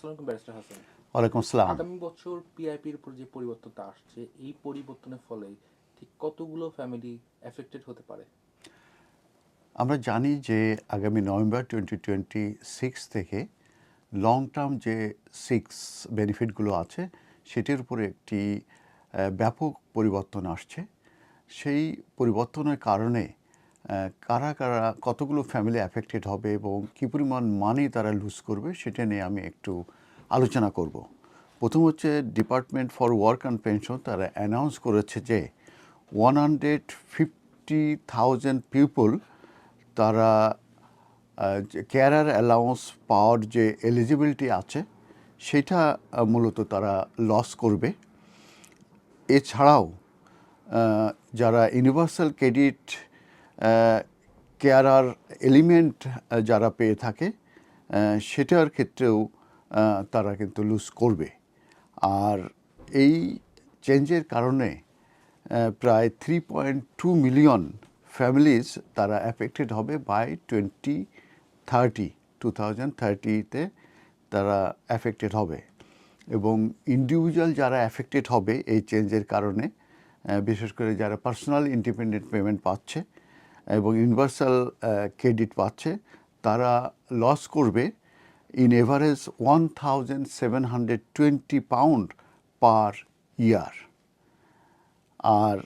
আসসালামু ব্যারিস্টার হাসান। ওয়ালাইকুম আসসালাম। আগামী বছর পিআইপির উপর যে পরিবর্তনটা আসছে এই পরিবর্তনের ফলে ঠিক কতগুলো ফ্যামিলি এফেক্টেড হতে পারে? আমরা জানি যে আগামী নভেম্বর টোয়েন্টি টোয়েন্টি সিক্স থেকে লং টার্ম যে সিক্স বেনিফিটগুলো আছে সেটির উপরে একটি ব্যাপক পরিবর্তন আসছে। সেই পরিবর্তনের কারণে কারা কারা কতগুলো ফ্যামিলি অ্যাফেক্টেড হবে এবং কী পরিমাণ মানি তারা লুজ করবে সেটা নিয়ে আমি একটু আলোচনা করব। প্রথম হচ্ছে department for work and pension তারা অ্যানাউন্স করেছে যে one hundred fifty thousand people তারা কেয়ারার অ্যালাউন্স পাওয়ার যে এলিজিবিলিটি আছে সেটা মূলত তারা লস করবে। এছাড়াও যারা ইউনিভার্সাল ক্রেডিট কেয়ারার এলিমেন্ট যারা পেয়ে থাকে সেটার ক্ষেত্রেও তারা কিন্তু লুজ করবে। আর এই চেঞ্জের কারণে প্রায় three point two million families তারা অ্যাফেক্টেড হবে by twenty thirty two thousand থার্টিতে তারা অ্যাফেক্টেড হবে। এবং ইন্ডিভিজুয়াল যারা অ্যাফেক্টেড হবে এই চেঞ্জের কারণে বিশেষ করে যারা পার্সোনাল ইন্ডিপেন্ডেন্ট পেমেন্ট পাচ্ছে এবং ইউনিভার্সাল ক্রেডিট পাচ্ছে, তারা লস করবে in average one thousand seven hundred twenty pound per year আর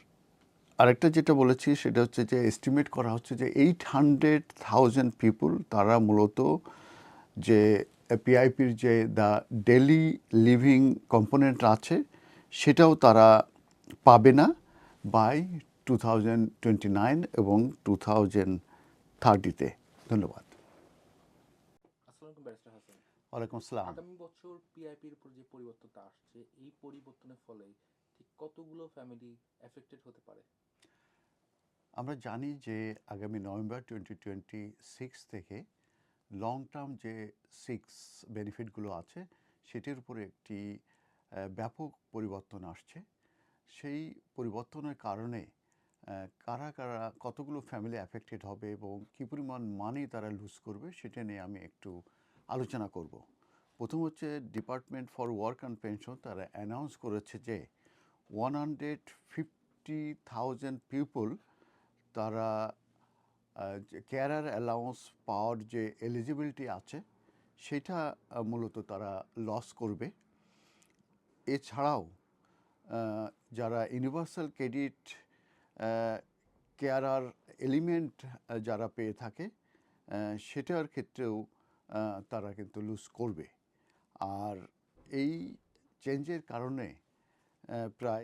আরেকটা যেটা বলেছি, সেটা হচ্ছে যে এস্টিমেট করা হচ্ছে যে এইট হান্ড্রেড থাউজেন্ড পিপুল তারা মূলত যে পিআইপির যে দ্য ডেলি লিভিং কম্পোনেন্ট আছে, সেটাও তারা পাবে না by two thousand twenty nine এবং টু থাউজেন্ড থার্টিতে ধন্যবাদ। ওয়ালাইকুম আসসালাম। আগামী বছর পিআইপির উপর যে পরিবর্তনটা আসছে এই পরিবর্তনের ফলে ঠিক কতগুলো ফ্যামিলি এফেক্টেড হতে পারে? আমরা জানি যে আগামী নভেম্বর টোয়েন্টি টোয়েন্টি সিক্স থেকে লং টার্ম যে সিক্স বেনিফিটগুলো আছে সেটির উপরে একটি ব্যাপক পরিবর্তন আসছে। সেই পরিবর্তনের কারণে কারা কারা কতগুলো ফ্যামিলি অ্যাফেক্টেড হবে এবং কী পরিমাণ মানি তারা লুজ করবে সেটা নিয়ে আমি একটু আলোচনা করব। প্রথম হচ্ছে department for work and pension তারা অ্যানাউন্স করেছে যে one hundred fifty thousand people তারা কেয়ারার অ্যালাউন্স পাওয়ার যে এলিজিবিলিটি আছে সেটা মূলত তারা লস করবে। এছাড়াও যারা ইউনিভার্সাল ক্রেডিট কেয়ারার এলিমেন্ট যারা পেয়ে থাকে সেটার ক্ষেত্রেও তারা কিন্তু লুজ করবে। আর এই চেঞ্জের কারণে প্রায়